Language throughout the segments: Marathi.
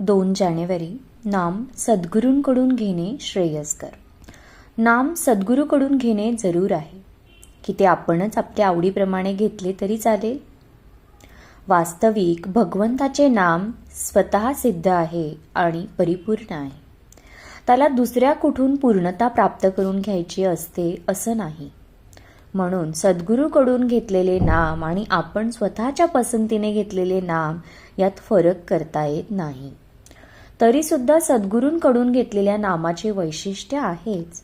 दोन जानेवारी नाम सद्गुरूंकडून घेणे श्रेयस्कर. नाम सद्गुरूकडून घेणे जरूर आहे. की ते आपणच आपल्या आवडीप्रमाणे घेतले तरी चालेल? वास्तविक भगवंताचे नाम स्वतः सिद्ध आहे आणि परिपूर्ण आहे. त्याला दुसऱ्या कुठून पूर्णता प्राप्त करून घ्यायची असते असं नाही. म्हणून सद्गुरूकडून घेतलेले नाम आणि आपण स्वतःच्या पसंतीने घेतलेले नाम यात फरक करता येत नाही. तरीसुद्धा सद्गुरूंकडून घेतलेल्या नामाचे वैशिष्ट्य आहेच.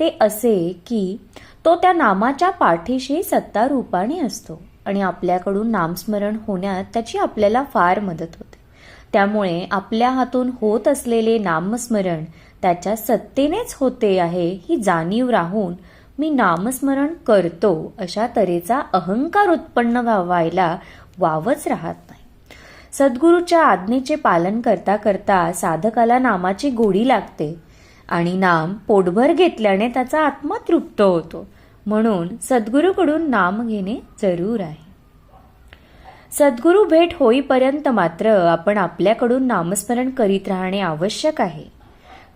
ते असे की तो त्या नामाच्या पाठीशी सत्ता रूपाने असतो आणि आपल्याकडून नामस्मरण होण्यात त्याची आपल्याला फार मदत होते. त्यामुळे आपल्या हातून होत असलेले नामस्मरण त्याच्या सत्तेनेच होते आहे ही जाणीव राहून मी नामस्मरण करतो अशा तऱ्हेचा अहंकार उत्पन्न व्हावायला वावच राहत नाही. सद्गुरूच्या आज्ञेचे पालन करता करता साधकाला नामाची गोडी लागते आणि नाम पोटभर घेतल्याने त्याचा आत्मा तृप्त होतो. म्हणून सद्गुरूकडून नाम घेणे जरूर आहे. सद्गुरू भेट होईपर्यंत मात्र आपण आपल्याकडून नामस्मरण करीत राहणे आवश्यक आहे.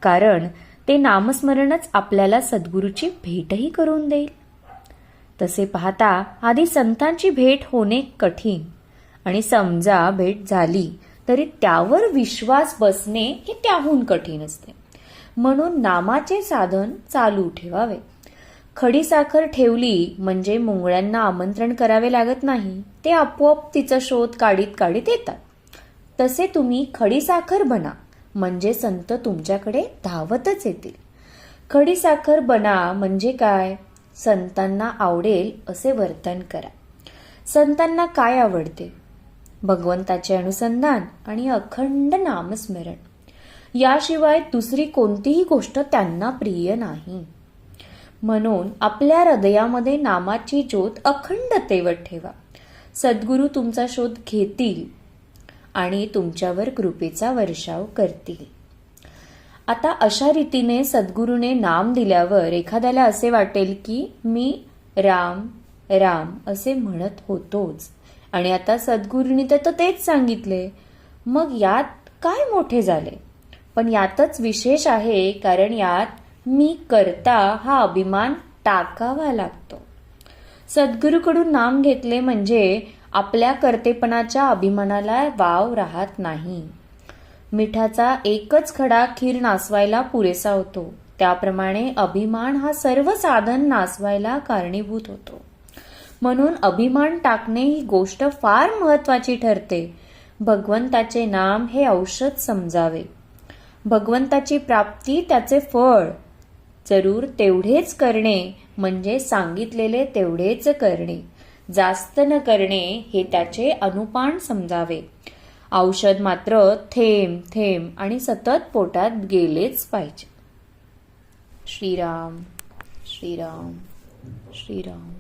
कारण ते नामस्मरणच आपल्याला सद्गुरूची भेटही करून देईल. तसे पाहता आधी संतांची भेट होणे कठीण. आणि समजा भेट झाली तरी त्यावर विश्वास बसणे हे त्याहून कठीण असते. म्हणून नामाचे साधन चालू ठेवावे. खडीसाखर ठेवली म्हणजे मुंगळ्यांना आमंत्रण करावे लागत नाही ते आपोआप तिचा शोध काढीत काढीत येतात. तसे तुम्ही खडीसाखर बना म्हणजे संत तुमच्याकडे धावतच येतील. खडीसाखर बना म्हणजे काय? संतांना आवडेल असे वर्तन करा. संतांना काय आवडते? भगवंताचे अनुसंधान आणि अखंड नामस्मरण. याशिवाय दुसरी कोणतीही गोष्ट त्यांना प्रिय नाही. म्हणून आपल्या हृदयामध्ये नामाची ज्योत अखंड तेवत ठेवा. सद्गुरू तुमचा शोध घेतील आणि तुमच्यावर कृपेचा वर्षाव करतील. आता अशा रीतीने सद्गुरूने नाम दिल्यावर एखाद्याला असे वाटेल की मी राम राम असे म्हणत होतोच. आणि आता सद्गुरूंनी तर तेच सांगितले. मग यात काय मोठे झाले? पण यातच विशेष आहे कारण यात मी करता हा अभिमान टाकावा लागतो. सद्गुरूकडून नाम घेतले म्हणजे आपल्या कर्तेपणाच्या अभिमानाला वाव राहत नाही. मिठाचा एकच खडा खीर नासवायला पुरेसा होतो. त्याप्रमाणे अभिमान हा सर्व साधन नासवायला कारणीभूत होतो. म्हणून अभिमान टाकणे ही गोष्ट फार महत्वाची ठरते. भगवंताचे नाम हे औषध समजावे. भगवंताची प्राप्ती त्याचे फळ. जरूर तेवढेच करणे म्हणजे सांगितलेले तेवढेच करणे. जास्त न करणे हे त्याचे अनुपान समजावे. औषध मात्र थेंब थेंब आणि सतत पोटात गेलेच पाहिजे. श्रीराम श्रीराम श्रीराम.